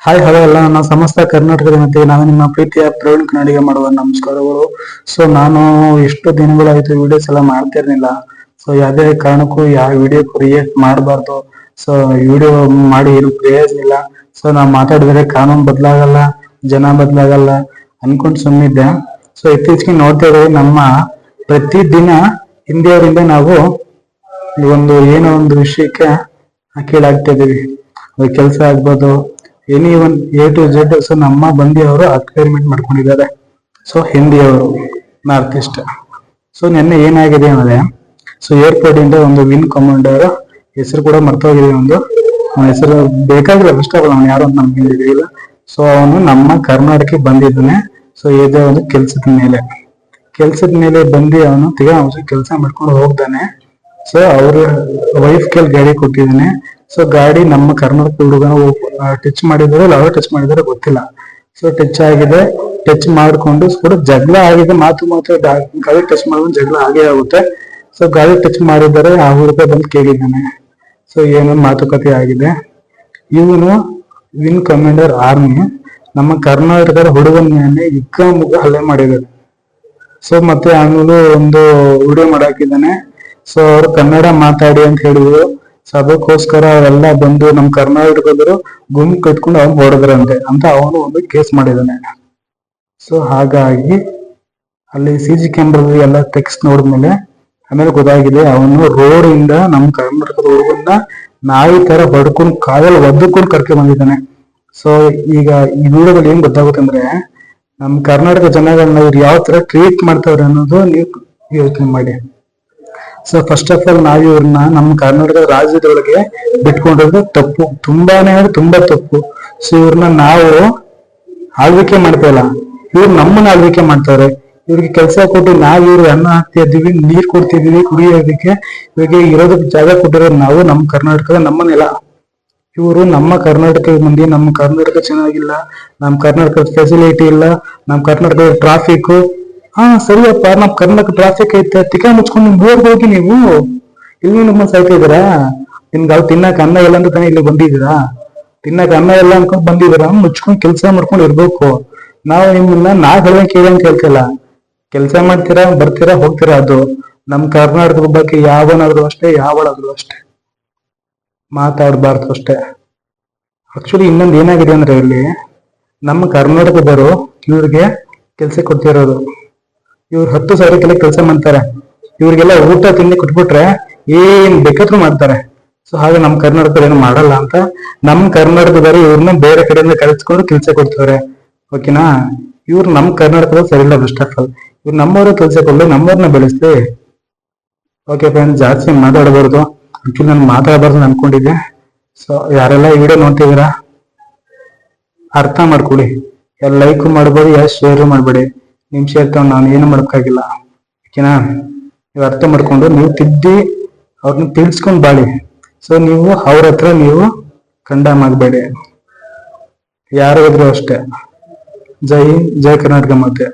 Hi hello ಎಲ್ಲ. ನನ್ನ ಸಮಸ್ತ ಕರ್ನಾಟಕದ ಜನತೆಗೆ ನಾನು ನಿಮ್ಮ ಪ್ರೀತಿಯ ಪ್ರವೀಣ್ ಕನ್ನಡಿಗೆ ಮಾಡುವ ನಮಸ್ಕಾರಗಳು. ಸೊ ನಾನು ಎಷ್ಟು ದಿನಗಳಾಯ್ತು ವಿಡಿಯೋಸ್ ಎಲ್ಲ ಮಾಡ್ತಿರ್ಲಿಲ್ಲ ಸೊ ಯಾವುದೇ ಕಾರಣಕ್ಕೂ ಯಾವ ವಿಡಿಯೋ ಕ್ರಿಯೇಟ್ ಮಾಡಬಾರ್ದು. ಸೊ ವಿಡಿಯೋ ಮಾಡಿ ಏನು ಪ್ರಯೋಜನ ಇಲ್ಲ. ಸೊ ನಾವು ಮಾತಾಡಿದ್ರೆ ಕಾನೂನು ಬದಲಾಗಲ್ಲ, ಜನ ಬದಲಾಗಲ್ಲ ಅನ್ಕೊಂಡು ಸುಮ್ಮಿದ್ದೆ ಸೊ ಇತ್ತೀಚೆಗೆ ನೋಡ್ತಾ ಇದ್ದೀವಿ ನಮ್ಮ ಪ್ರತಿದಿನ ಹಿಂದಿಯವರಿಂದ ನಾವು ಒಂದು ಏನೋ ಒಂದು ವಿಷಯಕ್ಕೆ ಕೀಳಾಗ್ತಾ ಇದೀವಿ ಕೆಲಸ ಆಗ್ಬೋದು any one A to Z so ನಮ್ಮ ಬಂದಿಯವರು ಅಕ್ವೈರ್ಮೆಂಟ್ ಮಾಡ್ಕೊಂಡಿದ್ದಾರೆ. ಸೊ ಹಿಂದಿಯವರು ನಾರ್ತ್ ಈಸ್ಟ್. ಸೊ ನಿನ್ನೆ ಏನಾಗಿದೆ ಅಂದ್ರೆ, ಸೊ ಏರ್ಪೋರ್ಟ್ ಇಂದ ಒಂದು ವಿನ್ ಕಮಾಂಡರ್ ಹೆಸರು ಕೂಡ ಮರ್ತೋಗಿದೆ ಒಂದು. ಹೆಸರು ಬೇಕಾಗಿಲ್ಲ ಆಫ್ ಅವನು ಯಾರು ಅಂತ ನಮ್ಗೆ ತಿಳಿದಿಲ್ಲ. ಸೊ ಅವನು ನಮ್ಮ ಕರ್ನಾಟಕಕ್ಕೆ ಬಂದಿದ್ದಾನೆ. ಸೊ ಇದೇ ಒಂದು ಕೆಲ್ಸದ ಮೇಲೆ. ಕೆಲ್ಸದ ಮೇಲೆ ಬಂದು ಅವನು ತಿರ್ಗಾ ಕೆಲಸ ಮಾಡ್ಕೊಂಡು ಹೋಗ್ತಾನೆ. ಸೊ ಅವ್ರ ವೈಫ್ ಕೆಲ್ ಗಾಡಿ ಕೊಟ್ಟಿದ್ದೀನಿ. ಸೊ ಗಾಡಿ ನಮ್ಮ ಕರ್ನಾಟಕ ಹುಡುಗನ ಟಚ್ ಮಾಡಿದಾರೆ ಅವ್ರು ಟಚ್ ಮಾಡಿದಾರೆ ಗೊತ್ತಿಲ್ಲ. ಸೊ ಟಚ್ ಆಗಿದೆ. ಟಚ್ ಮಾಡಿಕೊಂಡು ಕೂಡ ಜಗಳ ಆಗಿದೆ. ಮಾತು ಮಾತು ಗಾಡಿ ಟಚ್ ಮಾಡಿದ್ರೆ ಜಗಳ ಆಗೇ ಆಗುತ್ತೆ. ಸೊ ಗಾಡಿ ಟಚ್ ಮಾಡಿದ್ದಾರೆ. ಆ ಹುಡುಗ ಬಂದು ಕೇಳಿದ್ದಾನೆ. ಸೊ ಏನೋ ಮಾತುಕತೆ ಆಗಿದೆ. ಇವನು ವಿನ್ ಕಮಾಂಡರ್ ಆರ್ಮಿ ನಮ್ಮ ಕರ್ನಾಟಕದ ಹುಡುಗನ ಮೇಲೆ ಇಕ್ಕ ಮುಗ ಹಲ್ಲೆ ಮಾಡಿದ್ದಾರೆ. ಸೊ ಮತ್ತೆ ಆಮೇಲೆ ಒಂದು ವಿಡಿಯೋ ಮಾಡಾಕಿದ್ದಾನೆ. ಸೊ ಅವ್ರು ಕನ್ನಡ ಮಾತಾಡಿ ಅಂತ ಹೇಳಿದ್ರು. ಸೊ ಅದಕ್ಕೋಸ್ಕರ ಅವರೆಲ್ಲ ಬಂದು ನಮ್ ಕರ್ನಾಟಕದವರು ಗುಂಪು ಕಟ್ಕೊಂಡು ಅವ್ನು ಹೊಡೆದ್ರಂತೆ ಅಂತ ಅವನು ಒಂದು ಕೇಸ್ ಮಾಡಿದಾನೆ ಸೊ ಹಾಗಾಗಿ ಅಲ್ಲಿ ಸಿ ಜಿ ಕ್ಯಾಮ್ರಾ ಎಲ್ಲ ಟೆಕ್ಸ್ ನೋಡಿದ್ಮೇಲೆ ಆಮೇಲೆ ಗೊತ್ತಾಗಿದೆ ಅವನು ರೋಡ್ ಇಂದ ನಮ್ ಕರ್ನಾಟಕದ ಹುಡುಗನ್ನ ನಾಯಿ ತರ ಹೊಡ್ಕೊಂಡು ಕಾಲಲ್ಲಿ ಒದ್ದಕೊಂಡು ಕರ್ಕೊಂಡ್ ಬಂದಿದ್ದಾನೆ. ಸೊ ಈಗ ಈ ವಿಡಿಯೋದಲ್ಲಿ ಏನ್ ಗೊತ್ತಾಗುತ್ತೆ ಅಂದ್ರೆ ನಮ್ ಕರ್ನಾಟಕ ಜನಗಳನ್ನ ಇವ್ರು ಯಾವ ತರ ಟ್ರೀಟ್ ಮಾಡ್ತಾವ್ರೆ ಅನ್ನೋದು ನೀವು ಯೋಚನೆ ಮಾಡಿ. ಸೊ ಫಸ್ಟ್ ಆಫ್ ಆಲ್ ನಾವು ಇವ್ರನ್ನ ನಮ್ಮ ಕರ್ನಾಟಕ ರಾಜ್ಯದೊಳಗೆ ಬಿಟ್ಕೊಂಡಿರೋದು ತಪ್ಪು. ತುಂಬಾನೇ ಅಂದ್ರೆ ತುಂಬಾ ತಪ್ಪು. ಸೊ ಇವ್ರನ್ನ ನಾವು ಆಳ್ವಿಕೆ ಮಾಡ್ತಾ ಇಲ್ಲ. ಇವ್ರು ನಮ್ಮನ್ನ ಆಳ್ವಿಕೆ ಮಾಡ್ತಾರೆ. ಇವ್ರಿಗೆ ಕೆಲಸ ಕೊಟ್ಟು ನಾವ್ ಇವ್ರಿಗೆ ಅನ್ನ ಹಾಕ್ತಾ ಇದೀವಿ ನೀರ್ ಕೊಡ್ತಿದೀವಿ ಕುಡಿಯೋದಕ್ಕೆ ಇವ್ರಿಗೆ ಇರೋದಕ್ಕೆ ಜಾಗ ಕೊಟ್ಟಿರೋದು ನಾವು ನಮ್ಮ ಕರ್ನಾಟಕದ ನಮ್ಮ ನೆಲ. ಇವರು ನಮ್ಮ ಕರ್ನಾಟಕ ಮಂದಿ, ನಮ್ಮ ಕರ್ನಾಟಕ ಚೆನ್ನಾಗಿಲ್ಲ, ನಮ್ಮ ಕರ್ನಾಟಕದ ಫೆಸಿಲಿಟಿ ಇಲ್ಲ, ನಮ್ಮ ಕರ್ನಾಟಕದ ಟ್ರಾಫಿಕ್ ಹಾ ಸರಿಯಪ್ಪ ನಮ್ ಕರ್ನಾಟಕ ಟ್ರಾಫಿಕ್ ಐತೆ ತಿಕ್ಕ ಮುಚ್ಕೊಂಡು ನಿಮ್ ಹೋಗಿ ನೀವು. ಇಲ್ಲಿ ನಮ್ಮ ಸಾಯ್ತಾ ಇದೀರಾ ನಿಮ್ಗೆ ಅವ್ರು ತಿನ್ನಕ್ ಅನ್ನ ಇಲ್ಲ ಅಂತ ತಾನೇ ಇಲ್ಲಿ ಬಂದಿದ್ದೀರಾ? ತಿನ್ನಕ್ ಅನ್ನ ಇಲ್ಲ ಅನ್ಕೊಂಡ್ ಬಂದಿದ್ದೀರಾ? ಮುಚ್ಕೊಂಡ್ ಕೆಲಸ ಮಾಡ್ಕೊಂಡು ಇರ್ಬೇಕು. ನಾವು ನಿಮ್ಮನ್ನ ನಾ ಹೇಳಂಗ್ ಕೇಳಂಗ್ ಕೇಳ್ಕಲ್ಲ ಕೆಲಸ ಮಾಡ್ತೀರಾ, ಬರ್ತೀರಾ, ಹೋಗ್ತೀರಾ ಅದು. ನಮ್ ಕರ್ನಾಟಕದ ಬಗ್ಗೆ ಯಾವನಾದ್ರೂ ಅಷ್ಟೇ, ಯಾವಳಾದ್ರೂ ಅಷ್ಟೇ. ಮಾತಾಡಬಾರ್ದು ಅಷ್ಟೇ. ಆಕ್ಚುಲಿ ಇನ್ನೊಂದು ಏನಾಗಿದೆ ಅಂದ್ರೆ ಇಲ್ಲಿ, ನಮ್ಮ ಕರ್ನಾಟಕದವರು ಇವ್ರಿಗೆ ಕೆಲಸ ಕೊಡ್ತಿರೋದು. ಇವ್ರು ಹತ್ತು ಸಾವಿರಕ್ಕೆಲ್ಲ ಕೆಲಸ ಮಾಡ್ತಾರೆ. ಇವ್ರಿಗೆಲ್ಲ ಊಟ, ತಿಂಡಿ ಕೊಟ್ಬಿಟ್ರೆ ಏನ್ ಬೇಕಾದ್ರೂ ಮಾಡ್ತಾರೆ. ಸೊ ಹಾಗೆ ನಮ್ಮ ಕರ್ನಾಟಕದಲ್ಲಿ ಏನು ಮಾಡಲ್ಲ ಅಂತ ನಮ್ಮ ಕರ್ನಾಟಕದವರು ಇವ್ರನ್ನ ಬೇರೆ ಕಡೆಯಿಂದ ಕರೆಸ್ಕೊಂಡು ಕೆಲಸ ಕೊಡ್ತಾರೆ ಓಕೆನಾ ಇವ್ರು ನಮ್ಮ ಕರ್ನಾಟಕದ ಸರಿ ಇಲ್ಲ ಬೆಸ್ಟ್ ಆಫ್ ಆಲ್ ಇವ್ರು ನಮ್ಮವರು ಕೆಲಸ ಕೊಡ್ಲಿ, ನಮ್ಮವ್ರನ್ನ ಬೆಳೆಸ್ಲಿ. ಓಕೆ ಫ್ರೆಂಡ್ ಜಾಸ್ತಿ ಮಾತಾಡಬಾರ್ದು. ಆಕ್ಚುಲಿ ನಾನು ಮಾತಾಡಬಾರ್ದು ಅನ್ಕೊಂಡಿದ್ದೆ. ಸೊ ಯಾರೆಲ್ಲ ಈ ವಿಡಿಯೋ ನೋಡ್ತಿದ್ದೀರಾ? ಅರ್ಥ ಮಾಡ್ಕೊಳ್ಳಿ. ಎಲ್ಲ ಲೈಕ್ ಮಾಡ್ಬೋದು, ಯಾರು ಶೇರು ಮಾಡಬೇಡಿ. ನಿಮ್ ಸೇರ್ತಾವ್ ನಾನು ಏನು ಮಾಡೋಕ್ಕಾಗಿಲ್ಲ ಓಕೆನಾ? ನೀವು ಅರ್ಥ ಮಾಡ್ಕೊಂಡು ನೀವು ತಿದ್ದಿ ಅವ್ರನ್ನ ತಿಳಿಸ್ಕೊಂಡು ಬಾಳಿ. ಸೊ ನೀವು ಅವ್ರ ಹತ್ರ ನೀವು ಕಂಡಮ್ ಆಗಬೇಡಿ ಯಾರಾದ್ರೂ ಅಷ್ಟೇ. ಜೈ ಜೈ ಕರ್ನಾಟಕ ಮಾತೆ.